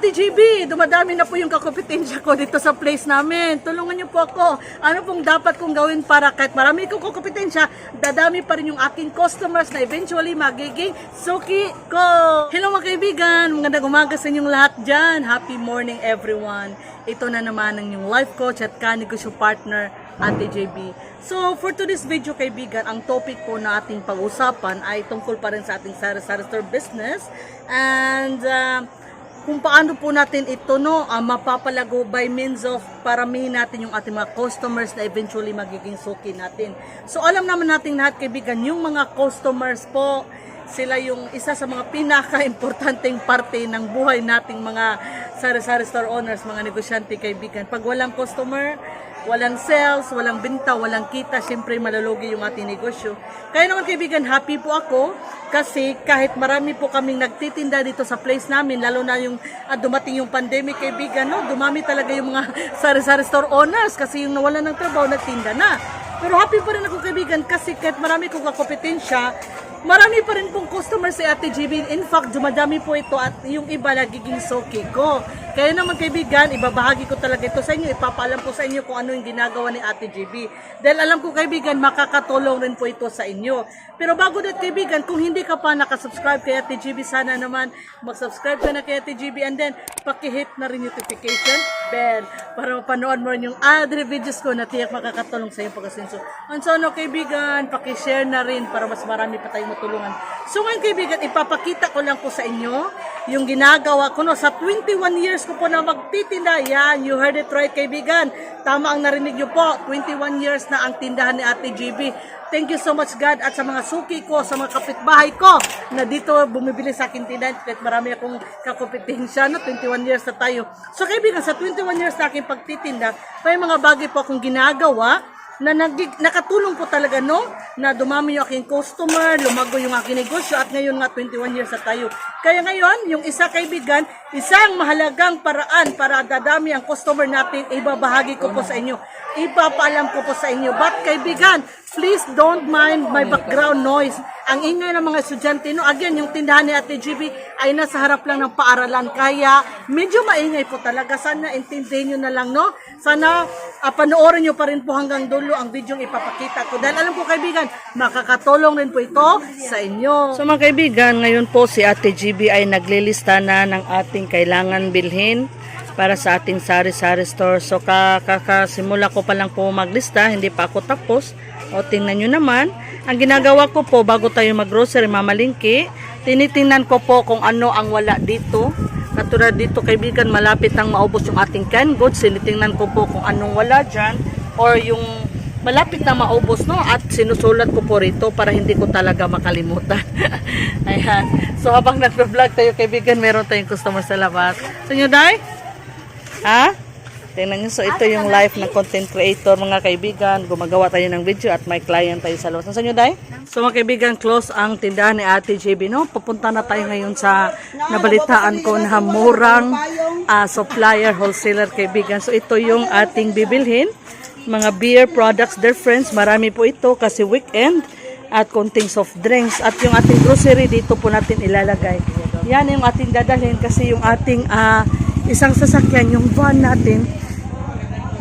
Ate GB, dumadami na po yung kakompetensya ko dito sa place namin. Tulungan niyo po ako. Ano pong dapat kong gawin para kahit marami kong kakompetensya, dadami pa rin yung aking customers na eventually magiging suki ko. Hello mga kaibigan, magandang umaga sa inyong lahat dyan. Happy morning everyone. Ito na naman ang yung life coach at kanegosyo partner, Ate JB. So, for today's video kaibigan, ang topic po na ating pag-usapan ay tungkol pa rin sa ating sari-sari store business. And, uh, kung paano po natin ito no ah, mapapalago by means of paramihin natin yung ating mga customers na eventually magiging suki natin. So alam naman natin lahat kaibigan, yung mga customers po, sila yung isa sa mga pinaka-importanteng parte ng buhay nating mga sari-sari store owners, mga negosyante kaibigan. Pag walang customer, walang sales, walang binta, walang kita, syempre malulugi yung ating negosyo. Kaya naman kaibigan, happy po ako kasi kahit marami po kaming nagtitinda dito sa place namin, lalo na yung ah, dumating yung pandemic kaibigan, no? dumami talaga yung mga sari-sari store owners kasi yung nawalan ng trabaho, nagtinda na. Pero happy pa rin ako kaibigan kasi kahit marami kong kakompetensya, marami pa rin pong customer si Ate GB. In fact, dumadami po ito at yung iba nagiging soki ko. Kaya naman kaibigan, ibabahagi ko talaga ito sa inyo. Ipapaalam ko sa inyo kung ano yung ginagawa ni Ate GB. Dahil alam ko kaibigan, makakatulong rin po ito sa inyo. Pero bago dito kaibigan, kung hindi ka pa nakasubscribe kay Ate GB, sana naman mag-subscribe ka na kay Ate GB and then pakihit na rin notification bell para mapanood mo rin yung other videos ko na tiyak makakatulong sa iyong pagkasinso. And so ano kaibigan, pakishare na rin para mas marami pa tayong matulungan. So ngayon kaibigan, ipapakita ko lang po sa inyo yung ginagawa ko no sa 21 years ko po na magtitinda. Yan, you heard it right kaibigan. Tama ang narinig niyo po. 21 years na ang tindahan ni Ate GB. Thank you so much God at sa mga suki ko, sa mga kapitbahay ko na dito bumibili sa akin tindahan kahit marami akong kakompetensya no 21 years na tayo. So kaibigan, sa 21 years na aking pagtitinda, may mga bagay po akong ginagawa na nagig, nakatulong po talaga no na dumami yung aking customer, lumago yung aking negosyo at ngayon nga 21 years na tayo. Kaya ngayon, yung isa kaibigan, isang mahalagang paraan para dadami ang customer natin, ibabahagi ko po sa inyo. Ipapaalam ko po sa inyo. But kaibigan, please don't mind my background noise. Ang ingay ng mga estudyante, no, again, yung tindahan ni Ate GB ay nasa harap lang ng paaralan. Kaya medyo maingay po talaga. Sana intindihin nyo na lang, no? Sana uh, panoorin nyo pa rin po hanggang dulo ang video ipapakita ko. Dahil alam ko kaibigan, makakatulong rin po ito sa inyo. So mga kaibigan, ngayon po si Ate GB ay naglilista na ng ating kailangan bilhin para sa ating sari-sari store. So kakasimula ko pa lang po maglista, hindi pa ako tapos. O tingnan nyo naman, ang ginagawa ko po bago tayo mag-grocery mamalingki, tinitingnan ko po kung ano ang wala dito. Katulad dito kaibigan, malapit nang maubos yung ating canned goods, tinitingnan ko po kung anong wala dyan or yung malapit na maubos no at sinusulat ko po rito para hindi ko talaga makalimutan. Ayan. So habang nagpa-vlog tayo kaibigan, meron tayong customer sa labas. So nyo, Day? Ha? Tingnan nyo, so ito yung life ng content creator mga kaibigan. Gumagawa tayo ng video at may client tayo sa labas. Saan nyo, Day? So mga kaibigan, close ang tindahan ni Ate JB. No? Papunta na tayo ngayon sa nabalitaan ko na murang ah, supplier, wholesaler kaibigan. So ito yung ating bibilhin. Mga beer products, dear friends. Marami po ito kasi weekend at konting soft drinks. At yung ating grocery dito po natin ilalagay. Yan yung ating dadalhin kasi yung ating ah, isang sasakyan, yung van natin,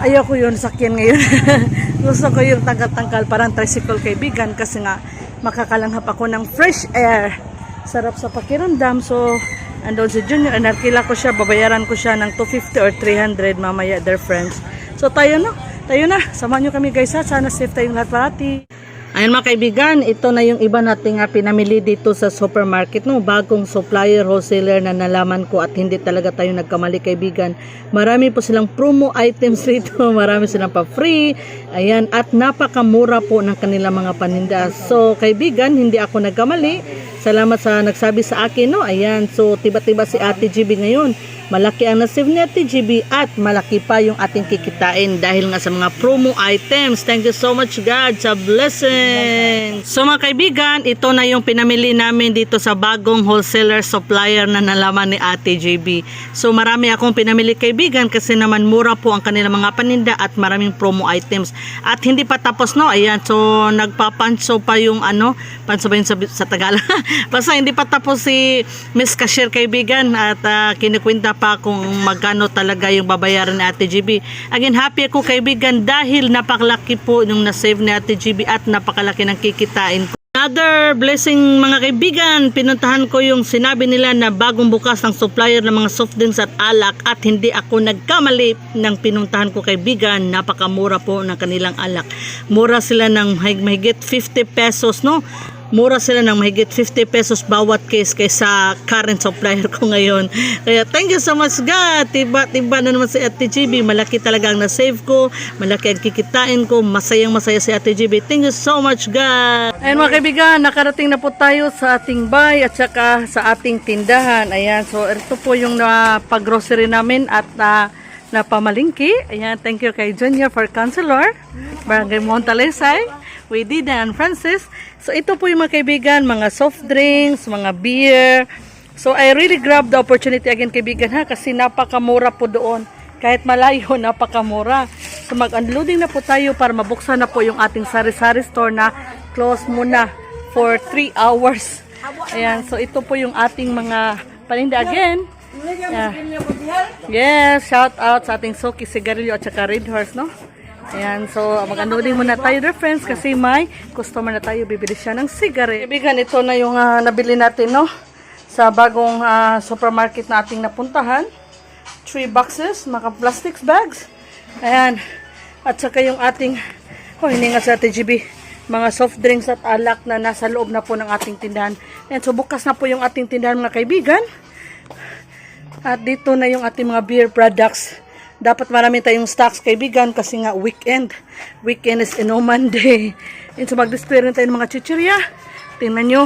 ayoko yun sakyan ngayon. Gusto ko yung tangkal-tangkal, parang tricycle kaibigan kasi nga makakalanghap ako ng fresh air. Sarap sa pakiramdam. So, andun si Junior, anarkila ko siya, babayaran ko siya ng 250 or 300 mamaya, their friends. So, tayo na. Tayo na. Samahan nyo kami guys ha. Sana safe tayong lahat parati. Ayan mga kaibigan, ito na yung iba nating uh, pinamili dito sa supermarket. No? Bagong supplier, wholesaler na nalaman ko at hindi talaga tayo nagkamali kaibigan. Marami po silang promo items dito, marami silang pa free. Ayan, at napakamura po ng kanilang mga paninda. So kaibigan, hindi ako nagkamali. Salamat sa nagsabi sa akin. No? Ayan, so tiba-tiba si Ate GB ngayon. Malaki ang nasave ni Ate GB at malaki pa yung ating kikitain dahil nga sa mga promo items. Thank you so much God sa blessing. So mga kaibigan, ito na yung pinamili namin dito sa bagong wholesaler supplier na nalaman ni Ate JB. So marami akong pinamili kaibigan kasi naman mura po ang kanilang mga paninda at maraming promo items. At hindi pa tapos no, ayan, so nagpapanso pa yung ano, panso ba yun sa, sa Tagalog? Basta hindi pa tapos si Miss Cashier kaibigan at ah, kinikwenta pa kung magkano talaga yung babayaran ni Ate GB. Again, happy ako kaibigan dahil napakalaki po yung na-save ni Ate GB at napakalaki ng kikitain ko. Another blessing mga kaibigan, pinuntahan ko yung sinabi nila na bagong bukas ng supplier ng mga soft drinks at alak at hindi ako nagkamali ng pinuntahan ko kaibigan. Napakamura po ng kanilang alak. Mura sila ng mahig- mahigit 50 pesos, no? Mura sila ng mahigit 50 pesos bawat case kaysa current supplier ko ngayon. Kaya thank you so much God. Tiba-tiba na naman si Ate GB. Malaki talaga ang na-save ko. Malaki ang kikitain ko. Masayang masaya si Ate GB. Thank you so much God. Ayan mga kaibigan, nakarating na po tayo sa ating bahay at saka sa ating tindahan. Ayan, so ito po yung na pag-grocery namin at na napamalingki. Ayan, thank you kay Junior for counselor. Barangay Montalesay. We did and Francis. So ito po yung mga kaibigan, mga soft drinks, mga beer. So I really grabbed the opportunity again kaibigan ha kasi napakamura po doon. Kahit malayo, napakamura. So mag-unloading na po tayo para mabuksan na po yung ating sari-sari store na close muna for 3 hours. Ayan, so ito po yung ating mga paninda again. Yeah. Yes, shout out sa ating Soki Sigarilyo at saka Red Horse, no? Ayan, so mag-unloading muna tayo dear friends kasi may customer na tayo, bibili siya ng sigarilyo. Ibigan, ito na yung ah, nabili natin, no? Sa bagong ah, supermarket na ating napuntahan. Three boxes, mga plastics bags. Ayan, at saka yung ating, oh, hindi nga sa TGB, mga soft drinks at alak na nasa loob na po ng ating tindahan. Ayan, so bukas na po yung ating tindahan mga kaibigan. At dito na yung ating mga beer products. Dapat marami tayong stocks kaibigan kasi nga weekend. Weekend is inuman day. And so mag-display rin tayo ng mga chichirya. Tingnan nyo,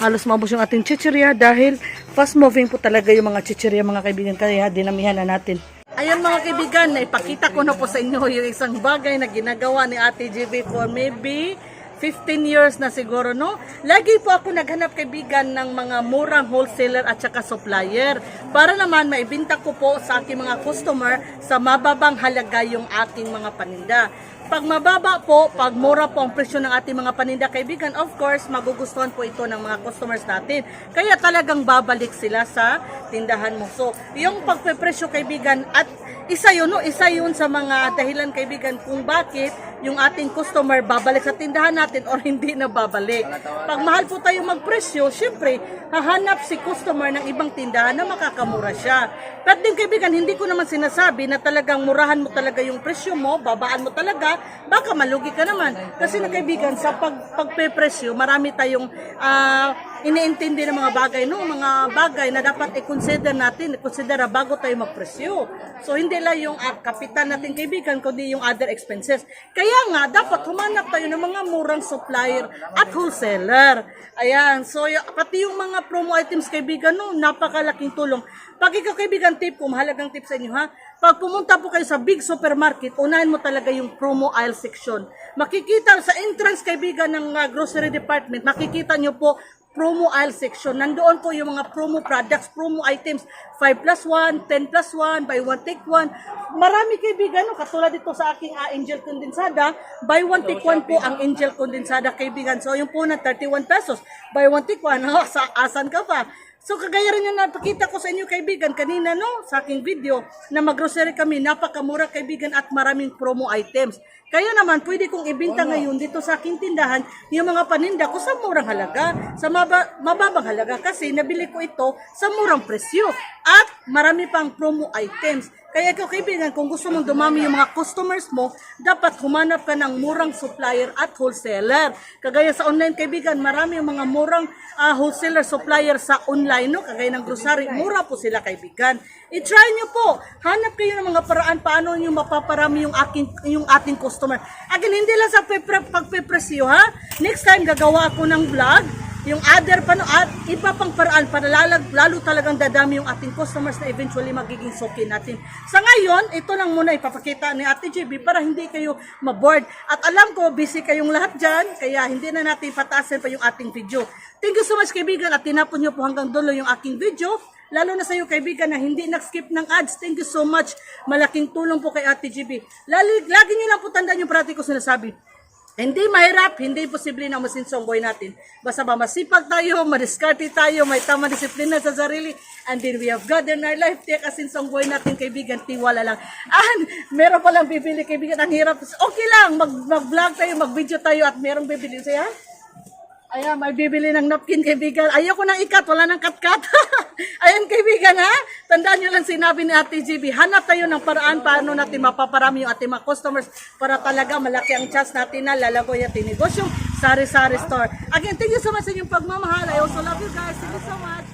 halos maubos yung ating chichirya dahil fast moving po talaga yung mga chichirya mga kaibigan. Kaya dinamihan na natin. Ayan mga kaibigan, naipakita ko na po sa inyo yung isang bagay na ginagawa ni Ate GB for maybe 15 years na siguro, no? Lagi po ako naghanap kaibigan ng mga murang wholesaler at saka supplier para naman maibinta ko po sa aking mga customer sa mababang halaga yung aking mga paninda. Pag mababa po, pag mura po ang presyo ng ating mga paninda kaibigan, of course, magugustuhan po ito ng mga customers natin. Kaya talagang babalik sila sa tindahan mo. So, yung pagpepresyo kaibigan at isa yun, no? Isa yun sa mga dahilan kaibigan kung bakit yung ating customer babalik sa tindahan natin or hindi na babalik. Pag mahal po tayo magpresyo, syempre, hahanap si customer ng ibang tindahan na makakamura siya. Pero din kaibigan, hindi ko naman sinasabi na talagang murahan mo talaga yung presyo mo, babaan mo talaga, baka malugi ka naman. Kasi na kaibigan, sa pag, pagpe-presyo, marami tayong ah, iniintindi ng mga bagay, no? Mga bagay na dapat i-consider natin, i-consider bago tayo magpresyo. So, hindi lang yung ah, kapital natin kaibigan, kundi yung other expenses. Kaya nga, dapat humanap tayo ng mga murang supplier at wholesaler. Ayan, so pati yung mga promo items kaibigan, no, napakalaking tulong. Pag ikaw kaibigan, tip ko, mahalagang tip sa inyo ha, pag pumunta po kayo sa big supermarket, unahin mo talaga yung promo aisle section. Makikita sa entrance kaibigan ng uh, grocery department, makikita nyo po promo aisle section. Nandoon po yung mga promo products, promo items, 5 plus 1, 10 plus 1, buy 1 take 1. Marami kaibigan, no? katulad dito sa aking ah, Angel Condensada, buy 1 take 1 po ang Angel Condensada kaibigan. So yung po na 31 pesos, buy 1 take 1, oh, sa asan ka pa? So kagaya rin yung napakita ko sa inyo kaibigan kanina no sa aking video na maggrocery kami napakamura kaibigan at maraming promo items. Kaya naman pwede kong ibinta ngayon dito sa aking tindahan yung mga paninda ko sa murang halaga, sa maba, mababang halaga kasi nabili ko ito sa murang presyo at marami pang promo items. Kaya kaibigan, kung gusto mong dumami yung mga customers mo, dapat humanap ka ng murang supplier at wholesaler. Kagaya sa online kaibigan, marami yung mga murang ah, wholesaler supplier sa online, no? kagaya ng grocery, mura po sila kaibigan. I-try nyo po. Hanap kayo ng mga paraan paano nyo mapaparami yung, aking, yung ating customer. Again, hindi lang sa pepre, pagpepresyo ha. Next time, gagawa ako ng vlog yung other pa no, at iba pang paraan para lalag, lalo talagang dadami yung ating customers na eventually magiging suki natin. Sa ngayon, ito lang muna ipapakita ni Ate JB para hindi kayo maboard. At alam ko, busy kayong lahat dyan, kaya hindi na natin patasin pa yung ating video. Thank you so much kaibigan at tinapon nyo po hanggang dulo yung aking video. Lalo na sa iyo kaibigan na hindi nag-skip ng ads. Thank you so much. Malaking tulong po kay Ate. Lalo, lagi niyo lang po tandaan yung parati ko sinasabi Hindi mahirap, hindi posible na masinsong buhay natin. Basta ba masipag tayo, madiskarte tayo, may tamang disiplina sa sarili, and then we have God in our life. Tiyak asinsong buhay natin, kaibigan, tiwala lang. And meron palang bibili, kaibigan, ang hirap. Okay lang, mag, mag-vlog tayo, mag-video tayo, at merong bibili. Saya? Ayan, may bibili ng napkin, kaibigan. Ayoko nang ikat, wala nang kat-kat. Ayan, kaibigan, ha? Tandaan nyo lang sinabi ni Ate GB, hanap tayo ng paraan paano natin mapaparami yung ating mga customers para talaga malaki ang chance natin na lalago yung ating negosyong sari-sari store. Again, thank you so much sa inyong pagmamahal. I also love you guys. Thank you so much.